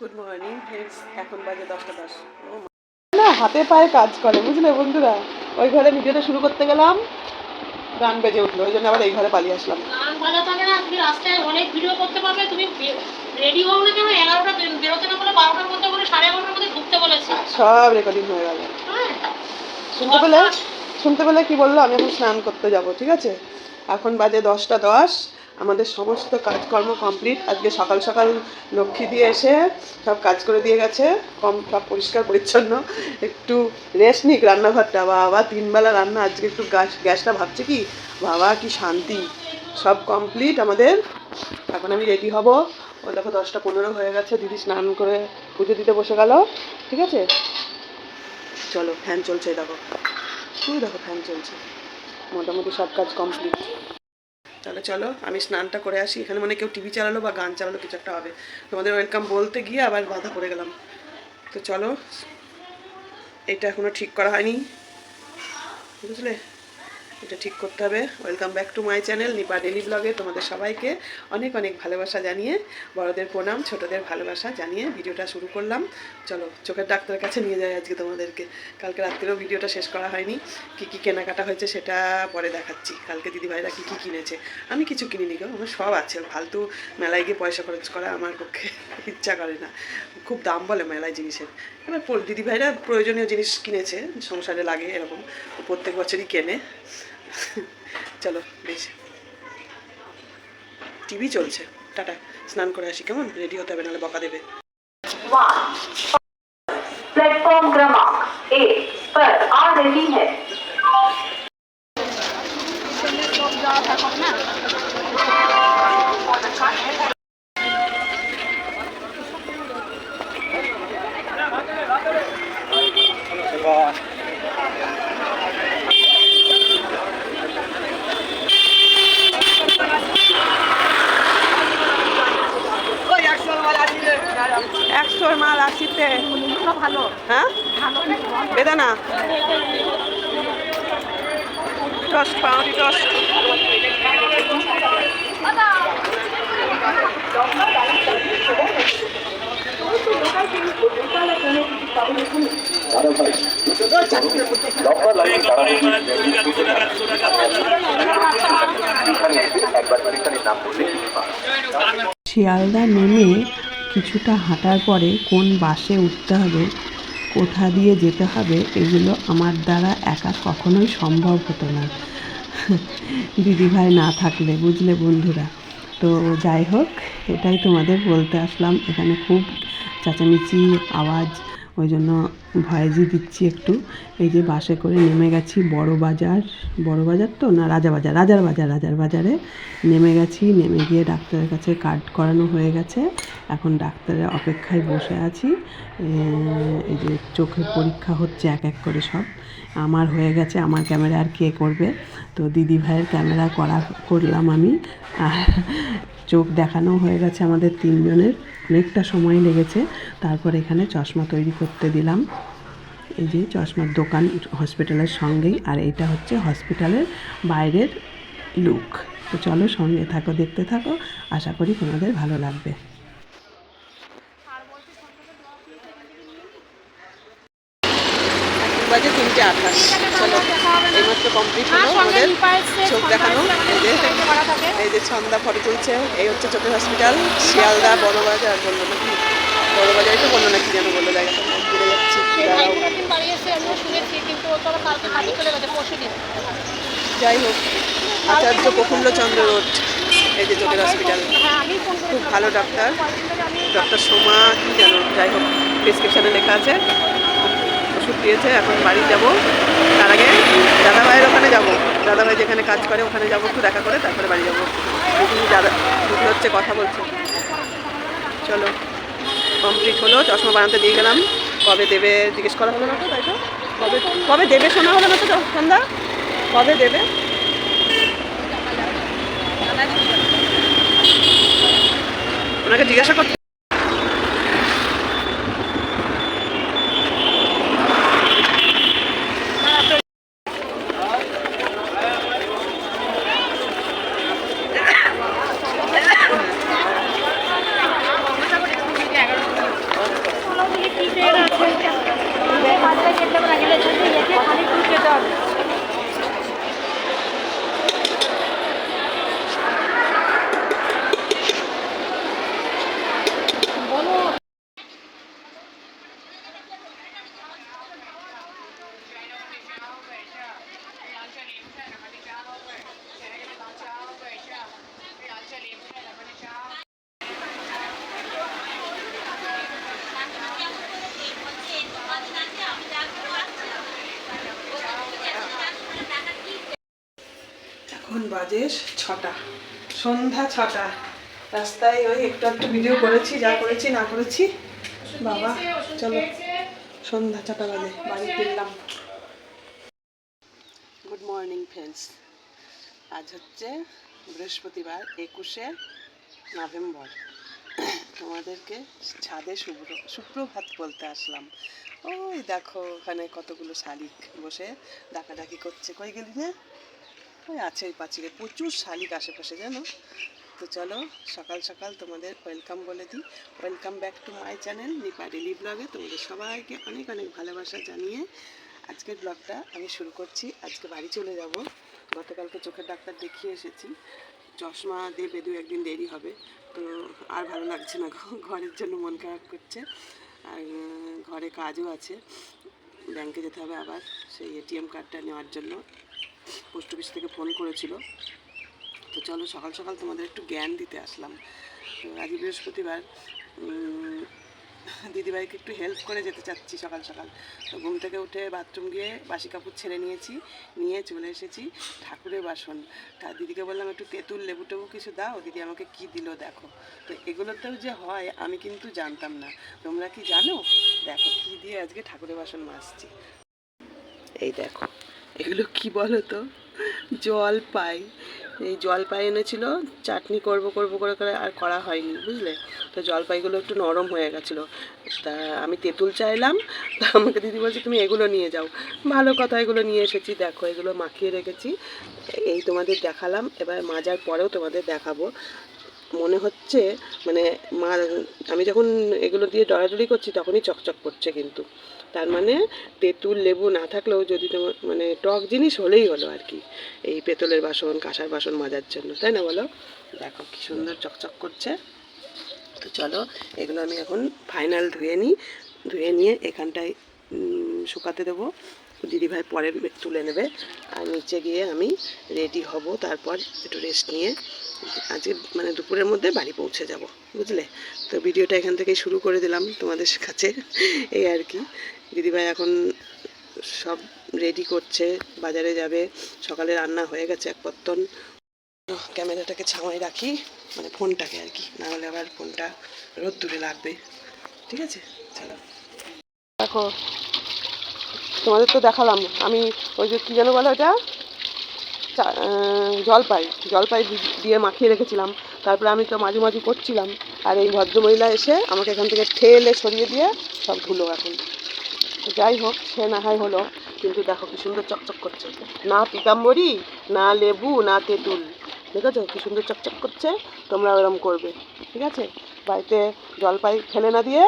Good morning friends এখন বাজে দশটা দশ। না হাতে পায়ে কাজ করে বুঝলে বন্ধুরা? ওই ঘরে ভিডিওটা শুরু করতে গেলাম গান বেজে উঠল ওই জন্য আবার এই ঘরে পালিয়ে আসলাম। গান বাজাতে হবে না তুমি রাস্তায় অনেক ভিডিও করতে পারবে তুমি রেডি হও না কেন? এগারোটা বেরোতে না বলে বারোটার মধ্যে বলে সাড়ে এগারোটার মধ্যে ঢুকতে বলেছে। সব রেকর্ডিং হয়ে গেল। হ্যাঁ। শুনতে পেলে? শুনতে পেলে কি বলল? আমি এখন স্নান করতে যাব ঠিক আছে? এখন বাজে দশটা দশ। আমাদের সমস্ত কাজকর্ম কমপ্লিট। আজকে সকাল সকাল লক্ষ্মী দিয়ে এসে সব কাজ করে দিয়ে গেছে। কম সব পরিষ্কার পরিচ্ছন্ন। একটু রেস্ট নিক রান্নাঘরটা। বাবা, তিনবেলা রান্না। আজকে একটু গ্যাস, গ্যাসটা ভাবছে কি? বাবা, কি শান্তি। সব কমপ্লিট আমাদের। এখন আমি রেডি হব। ও দেখো দশটা পনেরো হয়ে গেছে। দিদি স্নান করে পুজো দিতে বসে গেল। ঠিক আছে? চলো, ফ্যান চলছে, দেখো। তুই দেখো, ফ্যান চলছে। মোটামুটি সব কাজ কমপ্লিট তাহলে চলো, আমি স্নানটা করে আসি। এখানে মানে কেউ টিভি চালালো বা গান চালালো, কিছু একটা হবে। তোমাদের ওয়েলকাম বলতে গিয়ে আবার বাধা পড়ে গেলাম। তো চলো, এটা এখনও ঠিক করা হয়নি। বুঝলে? এটা ঠিক করতে হবে। Welcome back to my channel Nipa daily ব্লগে তোমাদের সবাইকে অনেক অনেক ভালোবাসা জানিয়ে, বড়দের প্রণাম, ছোটদের ভালোবাসা জানিয়ে ভিডিওটা শুরু করলাম। চলো, চোখের ডাক্তারের কাছে নিয়ে যাই আজকে তোমাদেরকে। কালকে রাত্রেও ভিডিওটা শেষ করা হয়নি। কি কি কেনাকাটা হয়েছে সেটা পরে দেখাচ্ছি। কালকে দিদিভাইরা কি কি কিনেছে? আমি কিছু কিনিনি গো, আমার সব আছে। ফালতু মেলায় গিয়ে পয়সা খরচ করা আমার পক্ষে ইচ্ছা করে না। খুব দাম বলে মেলায় জিনিসের। এবার দিদিভাইরা প্রয়োজনীয় জিনিস কিনেছে, সংসারে লাগে এরকম। প্রত্যেক বছরই কেনে। চলো বেশ টিভি চলছে টাটা স্নান করে আসি কেমন রেডি হতে হবে নাহলে বকা দেবে प्लेटफॉर्म क्रमांक एक पर आ रही মাল আসিতে ভালো। হ্যাঁ? বেদানা? পাউরি টস্ট শিয়ালদা নেমে কিছুটা হাঁটার পরে কোন বাসে উঠতে হবে, কোথা দিয়ে যেতে হবে, এগুলো আমার দ্বারা একা কখনোই সম্ভব হতো না। দিদিভাই না থাকলে, বুঝলে বন্ধুরা। তো যাই হোক, এটাই তোমাদের বলতে আসলাম। এখানে খুব চেঁচামেচি, আওয়াজ ওই জন্য ভয়েসই দিচ্ছি একটু। এই যে বাসে করে নেমে গেছি বড় বাজার। বড় বাজার তো? না, রাজা বাজার, রাজার বাজার, রাজার বাজারে নেমে গেছি। নেমে গিয়ে ডাক্তারের কাছে কার্ড করানো হয়ে গেছে। এখন ডাক্তারের অপেক্ষায় বসে আছি। এই যে চোখের পরীক্ষা হচ্ছে এক এক করে সব। আমার হয়ে গেছে, আমার ক্যামেরা আর কে করবে? তো দিদি ভাইয়ের ক্যামেরা করা করলাম আমি। আর চোখ দেখানো হয়ে গেছে আমাদের তিনজনের। অনেকটা সময় লেগেছে। তারপর এখানে চশমা তৈরি করতে দিলাম। এই যে চশমার দোকান হসপিটালের সঙ্গেই। আর এটা হচ্ছে হসপিটালের বাইরের লুক তো চলো সঙ্গে থাকো, দেখতে থাকো। আশা করি তোমাদের ভালো লাগবে। বাজে তিনটে আঠাশ। এইমাত্র কমপ্লিট হলো আমাদের চোখ দেখানো। এই যে এই যে ছন্দা ফটো তুলছে এই হচ্ছে চোখের হসপিটাল শিয়ালদা বড় বাজার বলল নাকি বড় বাজারই তো বলল নাকি যেন বলল জায়গাটা যাচ্ছি যাই হোক আচার্য প্রফুল্ল চন্দ্র রোড এই যে চোখের হসপিটাল হ্যাঁ খুব ভালো ডাক্তার ডক্টর সোমা কি জানো যাই হোক প্রেসক্রিপশানে লেখা আছে। দিয়েছে এখন বাড়ি যাব। তার আগে দাদাভাইয়ের ওখানে যাব। দাদাভাই যেখানে কাজ করে ওখানে যাব, একটু দেখা করে তারপরে বাড়ি যাব। দাদা হচ্ছে কথা বলছে। চলো কমপ্লিট হলো, চশমা বানাতে দিয়ে গেলাম। কবে দেবে জিজ্ঞেস করা হলো না তাই তো? কবে কবে দেবে শোনা হলো না তো, সন্ধ্যা? কবে দেবে? ওনাকে জিজ্ঞাসা করতে বাজে ছটা সন্ধ্যা ছটা। রাস্তায় ওই একটু একটু ভিডিও করেছি যা করেছি না করেছি। বাবা চলো। সন্ধ্যা ছটা বাজে বাড়ি ফিরলাম। গুড মর্নিং ফ্রেন্ডস আজ হচ্ছে বৃহস্পতিবার একুশে নভেম্বর। তোমাদেরকে ছাদে শুভ্র সুপ্রভাত বলতে আসলাম। ওই দেখো ওখানে কতগুলো শালিক বসে ডাকাডাকি করছে। কই গেলি না ওই আছে ওই পাঁচিলে। প্রচুর শালিক আশেপাশে, জানো? তো চলো, সকাল সকাল তোমাদের ওয়েলকাম বলে দিই। Welcome back to my channel Nipa daily ব্লগে তোমাদের সবাইকে অনেক অনেক ভালোবাসা জানিয়ে আজকের ব্লগটা আমি শুরু করছি। আজকে বাড়ি চলে যাব। গতকালকে চোখের ডাক্তার দেখিয়ে এসেছি। চশমা দেবে দু একদিন দেরি হবে। তো আর ভালো লাগছে না, ঘরের জন্য মন খারাপ করছে। আর, ঘরে কাজও আছে। ব্যাংকে যেতে হবে আবার সেই এটিএম কার্ডটা নেওয়ার জন্য। পোস্ট অফিস থেকে ফোন করেছিল। তো চলো সকাল সকাল তোমাদের একটু জ্ঞান দিতে আসলাম। তো আজ বৃহস্পতিবার দিদিভাইকে একটু হেল্প করে যেতে চাচ্ছি সকাল সকাল। তো ঘুম থেকে উঠে বাথরুম গিয়ে বাসি কাপড় ছেড়ে নিয়েছি, নিয়ে চলে এসেছি ঠাকুরের বাসন। তা দিদিকে বললাম, একটু তেঁতুল, লেবু টেবু কিছু দাও, দিদি আমাকে কি দিল দেখো। তো এগুলোতেও যে হয়, আমি কিন্তু জানতাম না। তোমরা কি জানো? দেখো, কি দিয়ে আজকে ঠাকুরের বাসন মাজছি। এই দেখো। এগুলো কি বলো তো জল পাই। এই জলপাই এনেছিল, চাটনি করব করব করে করে আর করা হয়নি, বুঝলে? তো জলপাইগুলো একটু নরম হয়ে গেছিল। তা আমি তেঁতুল চাইলাম, তা আমাকে দিদি বলছে, তুমি এগুলো নিয়ে যাও। ভালো কথা, এগুলো নিয়ে এসেছি। দেখো, এগুলো মাখিয়ে রেখেছি। এই তোমাদের দেখালাম, এবার মাজার পরেও তোমাদের দেখাবো। মনে হচ্ছে মানে মা, আমি যখন এগুলো দিয়ে ডরাডরি করছি, তখনই চকচক করছে কিন্তু। তার মানে তেঁতুল, লেবু না থাকলেও যদি তোমার মানে টক জিনিস হলেই হলো আর কি। এই পেতলের বাসন, কাঁসার বাসন মাজার জন্য, তাই না বলো? দেখো কি সুন্দর চকচক করছে। তো চলো, এগুলো আমি এখন ফাইনাল ধুয়ে নিই। ধুয়ে নিয়ে এখানটায় শুকাতে দেবো। দিদিভাই পরে তুলে নেবে। আর নিচে গিয়ে আমি রেডি হব, তারপর একটু রেস্ট নিয়ে আজকে মানে দুপুরের মধ্যে বাড়ি পৌঁছে যাব, বুঝলে? তো ভিডিওটা এখান থেকেই শুরু করে দিলাম তোমাদের কাছে, এই আর কি। দিদিভাই এখন সব রেডি করছে, বাজারে যাবে। সকালে রান্না হয়ে গেছে এক পত্তন। ক্যামেরাটাকে ছাওয়াই রাখি মানে ফোনটাকে আর কি। না হলে আবার ফোনটা রোদ দূরে লাগবে। ঠিক আছে? চলো। দেখো, তোমাদের তো দেখালাম। আমি ওই যে কী যেন বলো ওটা? জলপাই। জলপাই দিয়ে মাখিয়ে রেখেছিলাম। তারপরে আমি তো মাঝে মাঝে করছিলাম। আর এই ভদ্রমহিলা এসে আমাকে এখান থেকে ঠেলে সরিয়ে দিয়ে সব ধুলো এখন। যাই হোক সে না হয় হলো, কিন্তু দেখো কি সুন্দর চকচক করছে। না পিতাম্বরী, না লেবু, না তেঁতুল। ঠিক আছে কি সুন্দর চকচক করছে, তোমরা এরম করবে। ঠিক আছে? বাড়িতে জলপাই ফেলে না দিয়ে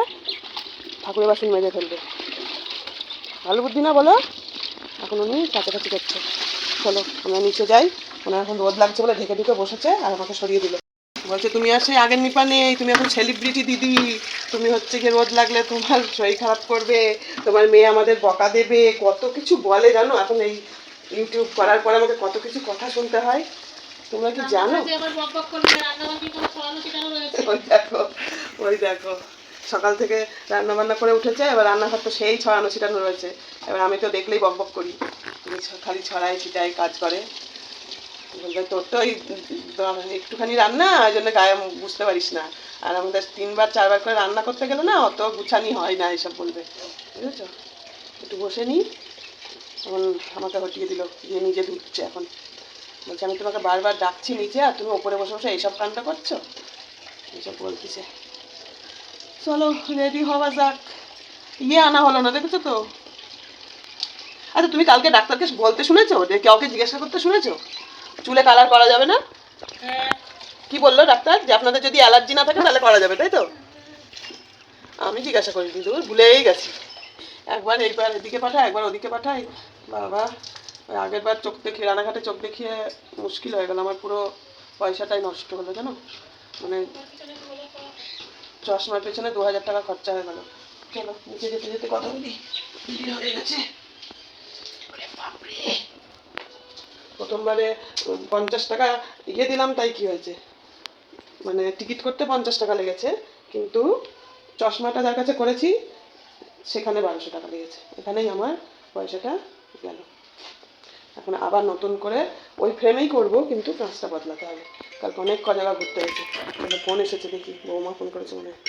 ঠাকুরের বাসন মেজে ফেলবে। ভালো বুদ্ধি না বলো? এখন উনি কাছাকাছি করছে চলো, আমরা নিচে যাই। ওনার এখন রোদ লাগছে বলে ঢেকে ঢুকে বসেছে আর আমাকে সরিয়ে দিল। বলছে তুমি আর সেই আগের নিপা নেই তুমি এখন সেলিব্রিটি দিদি তুমি হচ্ছে গিয়ে রোদ লাগলে তোমার শরীর খারাপ করবে তোমার মেয়ে আমাদের বকা দেবে। কত কিছু বলে জানো? এখন এই ইউটিউব করার পরে আমাকে কত কিছু কথা শুনতে হয়। তোমরা কি জানো? ওই দেখো ওই দেখো। সকাল থেকে রান্না বান্না করে উঠেছে এবার রান্নাঘর তো সেই ছড়ানো ছিটানো রয়েছে। এবার আমি তো দেখলেই বক বক করি। তুমি খালি ছড়াই ছিটাই কাজ করে। বলবে তোর তো ওই একটুখানি রান্না, ওই জন্য গায়ে বুঝতে পারিস না। আর আমাদের তিনবার, চারবার করে রান্না করতে গেলে না, অত গুছানি হয় না এসব বলবে। বুঝেছ? একটু বসে নিই এখন আমাকে হটিয়ে দিল দিয়ে নিজে ধুচ্ছে এখন। বলছে, আমি তোমাকে বারবার ডাকছি নিচে, আর তুমি ওপরে বসে বসে এইসব কাণ্ডটা করছ? এইসব বলতেছে। চলো, রেডি হওয়া যাক। ইয়ে আনা হলো না, দেখেছ তো? আচ্ছা তুমি কালকে ডাক্তারকে বলতে শুনেছো? যে কাউকে জিজ্ঞাসা করতে শুনেছো? চুলে কালার করা যাবে না? হ্যাঁ। কি বলল ডাক্তার? যে আপনাদের যদি অ্যালার্জি না থাকে তাহলে করা যাবে তাই তো? আমি জিজ্ঞাসা করি কিন্তু ভুলেই গেছি। একবার এইবার এদিকে পাঠাই একবার ওদিকে পাঠাই বাবা ওই আগের বার চোখ দেখিয়ে রানাঘাটে চোখ দেখিয়ে মুশকিল হয়ে গেল। আমার পুরো পয়সাটাই নষ্ট হলো জানো? মানে চশমার পেছনে দু হাজার টাকা খরচা হয়ে গেল। চলো নিচে যেতে যেতে কথা বলি? হয়ে গেছে। প্রথমবারে পঞ্চাশ টাকা ইয়ে দিলাম, তাই কি হয়েছে? মানে টিকিট করতে পঞ্চাশ টাকা লেগেছে, কিন্তু চশমাটা যার কাছে করেছি, সেখানে বারোশো টাকা লেগেছে। এখানেই আমার পয়সাটা গেল। এখন আবার নতুন করে ওই ফ্রেমেই করব, কিন্তু কাঁচটা বদলাতে হবে। কালকে অনেক ক জায়গা ঘুরতে হয়েছে ফোন এসেছে দেখি, বৌমা ফোন করেছে মনে হয়।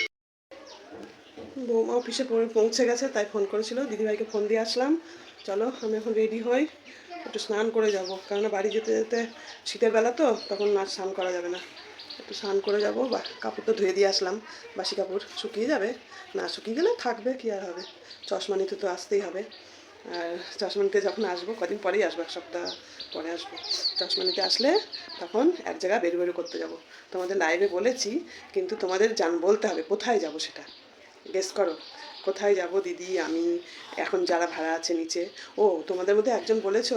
বৌমা অফিসে পৌঁছে গেছে, তাই ফোন করেছিল। দিদিভাইকে ফোন দিয়ে আসলাম। চলো, আমি এখন রেডি হই। একটু স্নান করে যাব। কারণ বাড়ি যেতে যেতে শীতের বেলা তো, তখন আর স্নান করা যাবে না। একটু স্নান করে যাব, বা কাপড় তো ধুয়ে দিয়ে আসলাম। বাসি কাপড় শুকিয়ে যাবে, না শুকিয়ে গেলে থাকবে, কি আর হবে? চশমা নিতে তো আসতেই হবে। আর চশমা নিতে যখন আসব, কদিন পরেই আসব, এক সপ্তাহ পরে আসব। চশমা নিতে আসলে তখন এক জায়গায় বেরু বেরু করতে যাব। তোমাদের লাইভে বলেছি, কিন্তু তোমাদের জান বলতে হবে, কোথায় যাব সেটা? গেস করো। কোথায় যাব দিদি? আমি এখন যারা ভাড়া আছে নিচে। ও, তোমাদের মধ্যে একজন বলেছ?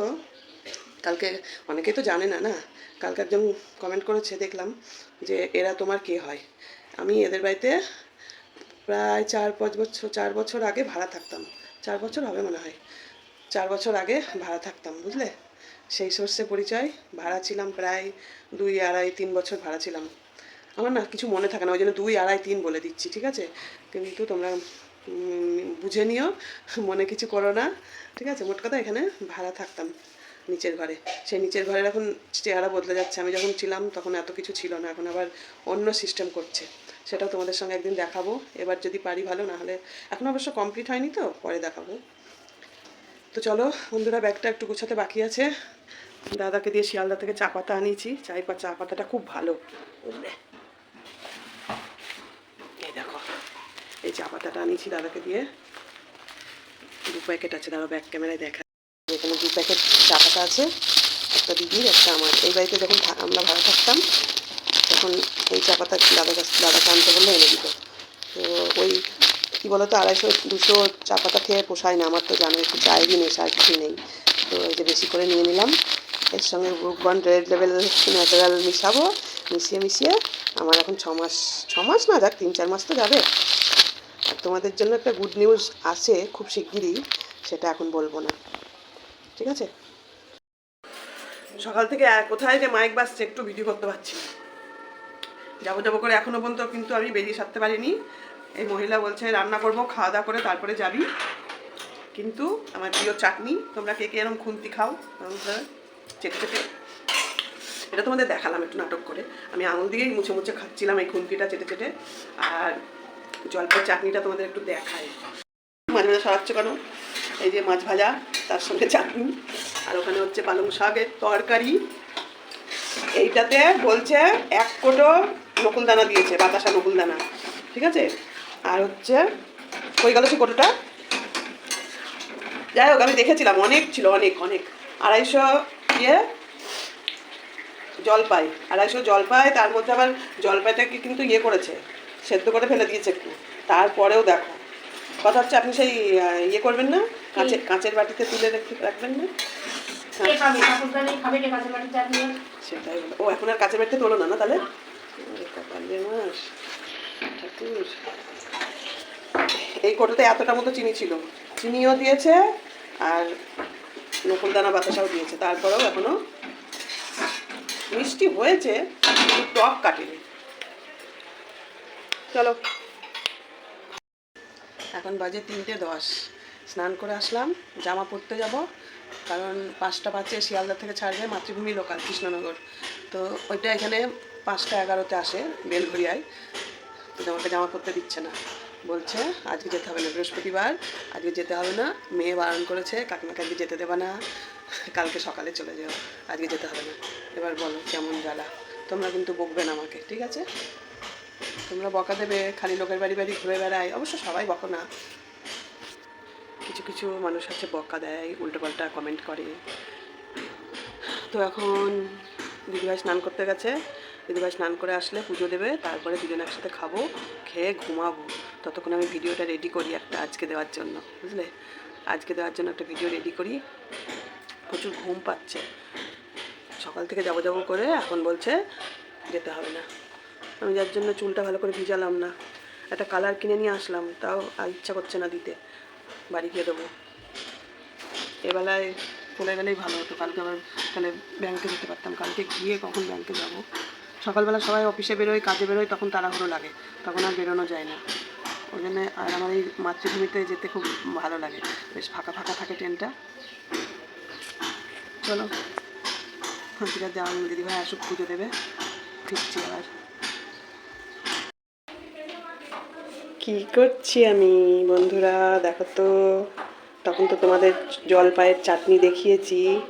কালকে অনেকেই তো জানে না না? কালকে একজন কমেন্ট করেছে, দেখলাম যে এরা তোমার কে হয়? আমি এদের বাড়িতে প্রায় চার, পাঁচ বছর, চার বছর আগে ভাড়া থাকতাম। চার বছর হবে মনে হয়। চার বছর আগে ভাড়া থাকতাম, বুঝলে? সেই সোর্সে পরিচয়, ভাড়া ছিলাম প্রায় দুই, আড়াই, তিন বছর ভাড়া ছিলাম। আমার না কিছু মনে থাকে না, ওই জন্য দুই, আড়াই, তিন বলে দিচ্ছি, ঠিক আছে? কিন্তু তোমরা বুঝে নিও, মনে কিছু করো না। ঠিক আছে, মোট কথা এখানে ভাড়া থাকতাম নিচের ঘরে। সেই নিচের ঘরের এখন চেহারা বদলে যাচ্ছে। আমি যখন ছিলাম তখন এত কিছু ছিল না, এখন আবার অন্য সিস্টেম করছে। সেটাও তোমাদের সঙ্গে একদিন দেখাবো। এবার যদি পারি ভালো, না হলে এখন অবশ্য কমপ্লিট হয়নি তো, পরে দেখাবো। তো চলো, বন্ধুরা, ব্যাগটা একটু গুছাতে বাকি আছে। দাদাকে দিয়ে শিয়ালদা থেকে চা পাতা আনিয়েছি। চাই পা চা পাতাটা খুব ভালো। বুঝলে এই দেখো এই চা পাতাটা আনিয়েছি দাদাকে দিয়ে। দু প্যাকেট আছে দাদা ব্যাক ক্যামেরায় দেখা। এখানে দু প্যাকেট চা পাতা আছে, একটা দিদির, একটা আমার। এই বাড়িতে যখন আমরা ভাড়া থাকতাম, তখন এই চা পাতা দাদা দাদাকে আনতে বললে এনে দিত। তো ওই, কী বলো তো আড়াইশো, দুশো চা পাতা খেয়ে পোষায় না, আমার তো জানো, একটু চায়েরই নেশা, আর কিছুই নেই। তো এই যে বেশি করে নিয়ে নিলাম। এর সঙ্গে ওয়ান রেড লেভেল ন্যাচারাল মিশাবো, মিশিয়ে মিশিয়ে। আমার এখন ছ মাস ছ মাস না, যাক, তিন, চার মাস তো যাবে। তোমাদের জন্য একটা গুড নিউজ আছে খুব শিগগিরই, সেটা এখন বলব না। ঠিক আছে? সকাল থেকে কোথায় যে মাইক বাজছে একটু ভিডিও করতে পারছি যাব যাব করে এখনও পর্যন্ত কিন্তু আমি বেরিয়ে সারতে পারিনি। এই মহিলা বলছে, রান্না করব, খাওয়া দাওয়া করে তারপরে যাবি। কিন্তু আমার প্রিয় চাটনি, তোমরা কে কে এরকম খুন্তি খাও? চেটে চেটে। এটা তোমাদের দেখালাম একটু নাটক করে। আমি আঙুল দিয়েই মুছে মুছে খাচ্ছিলাম এই খুন্তিটা চেটে চেটে। আর জলপাই চাটনিটা তোমাদের একটু দেখাই। মাঝে মাঝে সরাচ্ছ কেন? এই যে মাছ ভাজা, তার সঙ্গে চাটনি। আর ওখানে হচ্ছে পালং শাকের তরকারি। এইটাতে বলছে এক কোটো নকুলদানা দিয়েছে, বাতাসা নকুলদানা ঠিক আছে? আর হচ্ছে কই গেল সে কোটোটা যাই হোক, আমি দেখেছিলাম, অনেক ছিল, অনেক অনেক। আড়াইশো ইয়ে জলপাই, আড়াইশো জলপাই, তার মধ্যে আবার জলপাইটাকে কিন্তু ইয়ে করেছে। সেদ্ধ করে ফেলে দিয়েছে একটু। তারপরেও দেখো। কথা হচ্ছে আপনি সেই ইয়ে করবেন না? কাঁচের কাঁচের বাটিতে তুলে রেখে রাখবেন না? সেটাই ও এখন আর কাঁচের বাটিতে তোলো না না তাহলে? এই কোটোতে এতটা মতো চিনি ছিল। চিনিও দিয়েছে আর নকুলদানা বাতাসাও দিয়েছে। তারপরেও এখনও মিষ্টি হয়েছে কিন্তু টক কাটেনি। চলো। এখন বাজে তিনটে দশ। স্নান করে আসলাম, জামা পরতে যাব, কারণ পাঁচটা পাঁচে শিয়ালদা থেকে ছাড়বে মাতৃভূমি লোকাল কৃষ্ণনগর। তো ওইটা এখানে পাঁচটা এগারোতে আসে বেলঘরিয়ায় তো আমাকে জামা পরতে দিচ্ছে না। বলছে, আজকে যেতে হবে না, বৃহস্পতিবার। আজকে যেতে হবে না। মেয়ে বারণ করেছে, কাকিমাকে আজকে যেতে দেবে না। কালকে সকালে চলে যাও। আজকে যেতে হবে না। এবার বলো, কেমন জ্বালা। তোমরা কিন্তু বকবে না আমাকে, ঠিক আছে? তোমরা বকা দেবে, খালি লোকের বাড়ি বাড়ি ঘুরে বেড়ায়, অবশ্য সবাই বকো না। কিছু কিছু মানুষ আছে বকা দেয়, উল্টোপাল্টা কমেন্ট করে। তো এখন দিদিভাই স্নান করতে গেছে। দিদিভাই স্নান করে আসলে পুজো দেবে, তারপরে দুজন একসাথে খাব, খেয়ে ঘুমাবো। ততক্ষণ আমি ভিডিওটা রেডি করি একটা আজকে দেওয়ার জন্য, বুঝলে? আজকে দেওয়ার জন্য একটা ভিডিও রেডি করি। প্রচুর ঘুম পাচ্ছে। সকাল থেকে যাব যাব করে এখন বলছে যেতে হবে না। আমি যার জন্য চুলটা ভালো করে ভিজালাম না, একটা কালার কিনে নিয়ে আসলাম, তাও আর ইচ্ছা করছে না দিতে। বাড়ি গিয়ে দেবো। এবেলায় চলে গেলেই ভালো হতো, কালকে আবার তাহলে ব্যাংকে যেতে পারতাম। কালকে গিয়ে কখন ব্যাংকে যাব? সকালবেলা সবাই অফিসে বেরোয়, কাজে বেরোয়, তখন তাড়াহুড়ো লাগে, তখন আর বেরোনো যায় না। ওই জন্য আর আমার এই মাতৃভূমিতে যেতে খুব ভালো লাগে। বেশ ফাঁকা ফাঁকা থাকে ট্রেনটা। চলো হাতিকার যাওয়া দিদি ভাই আসুক, পুজো দেবে। ফিরছি আবার। কি করছি আমি, বন্ধুরা? দেখো তো, তখন তো তোমাদের জলপায়ের চাটনি দেখিয়েছি।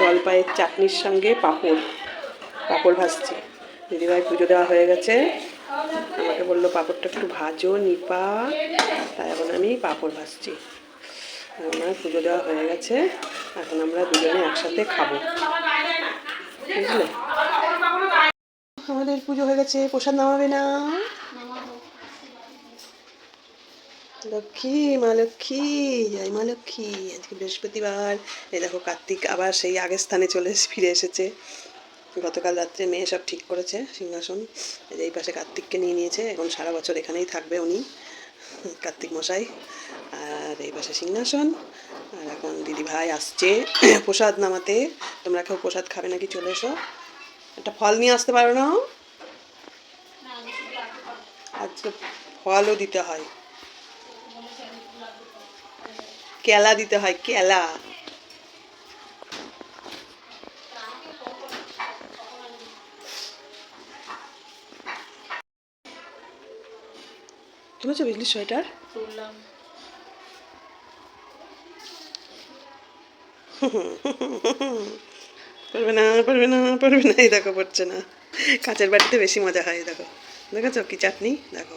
জলপায়ের চাটনির সঙ্গে পাঁপড় পাঁপড় ভাজছি। দিদিভাই পুজো দেওয়া হয়ে গেছে। আমাকে বলল, পাঁপড়টা একটু ভাজো, নিপা। তাই এখন আমি পাঁপড় ভাজছি। আমার পুজো দেওয়া হয়ে গেছে। এখন আমরা দুজনে একসাথে খাব। বুঝলে? আমাদের পুজো হয়ে গেছে। প্রসাদ নামাবে না। লক্ষ্মী, মা লক্ষ্মী, জয় মা লক্ষ্মী। আজকে বৃহস্পতিবার। এই দেখো কার্তিক আবার সেই আগের স্থানে চলে ফিরে এসেছে। গতকাল রাত্রে মেয়ে সব ঠিক করেছে, সিংহাসন। এই পাশে কার্তিককে নিয়ে নিয়েছে, এখন সারা বছর এখানেই থাকবে উনি, কার্তিক মশাই। আর এই পাশে সিংহাসন। আর এখন দিদি ভাই আসছে প্রসাদ নামাতে। তোমরা কেউ প্রসাদ খাবে নাকি? চলে এসো। একটা ফল নিয়ে আসতে পারো না? আজকে ফলও দিতে হয়। কেলা দিতে হয় কেলা। তুলেছো বিজলি সোয়েটার? তুললাম। পারবে না পারবে না পারবে না এই দেখো পড়ছে না। কাঁচের বাটিতে বেশি মজা হয় দেখো। দেখেছ কি চাটনি? দেখো।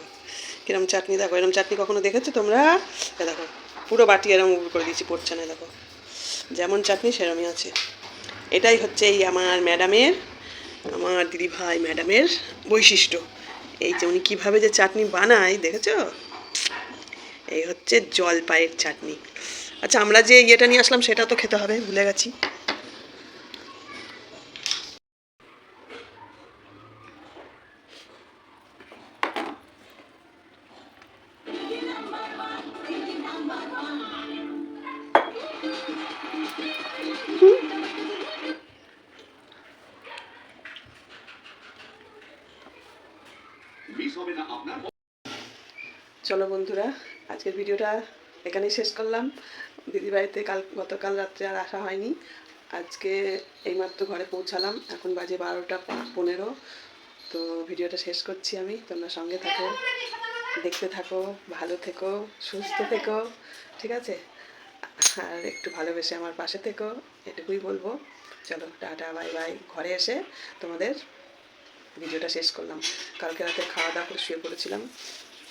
কিরম চাটনি দেখো এরম চাটনি কখনো দেখেছ তোমরা? দেখো। পুরো বাটি এরম উপর করে দিয়েছি, পড়ছে না, দেখো। যেমন চাটনি, সেরমই আছে। এটাই হচ্ছে এই আমার ম্যাডামের, আমার দিদি ভাই ম্যাডামের বৈশিষ্ট্য। এই যে উনি কীভাবে যে চাটনি বানায়, দেখেছ? এই হচ্ছে জলপাইয়ের চাটনি। আচ্ছা আমরা যে ইয়েটা নিয়ে আসলাম, সেটা তো খেতে হবে, ভুলে গেছি। চলো বন্ধুরা, আজকের ভিডিওটা এখানেই শেষ করলাম। দিদিবাড়িতে কাল, গতকাল রাত্রে আর আসা হয়নি। আজকে এইমাত্র ঘরে পৌঁছালাম। এখন বাজে বারোটা পনেরো। তো ভিডিওটা শেষ করছি আমি। তোমরা সঙ্গে থাকো, দেখতে থাকো, ভালো থেকো, সুস্থ থেকো, ঠিক আছে? আর একটু ভালোবেসে আমার পাশে থেকো, এটুকুই বলব। চলো, টাটা, বাই বাই। ঘরে এসে তোমাদের ভিডিওটা শেষ করলাম। কালকে রাতে খাওয়া দাওয়া করে শুয়ে পড়েছিলাম।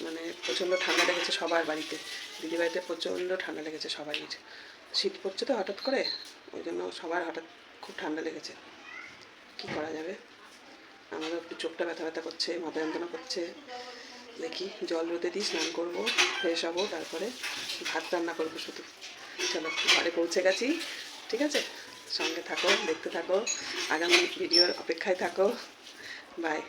মানে প্রচণ্ড ঠান্ডা লেগেছে সবার বাড়িতে। দিদি বাড়িতে প্রচণ্ড ঠান্ডা লেগেছে সবারই শীত পড়ছে তো হঠাৎ করে, ওই জন্য সবার হঠাৎ খুব ঠান্ডা লেগেছে। কি করা যাবে? আমারও একটু চোখটা ব্যথা ব্যথা করছে, মাথা যন্ত্রণা করছে। দেখি, জল রোদে দিই স্নান করব, ফ্রেশ হব, তারপরে ভাত রান্না করব শুধু। চলো, ঘরে পৌঁছে গেছি, ঠিক আছে? সঙ্গে থাকো, দেখতে থাকো, আগামী ভিডিওর অপেক্ষায় থাকো। বাই।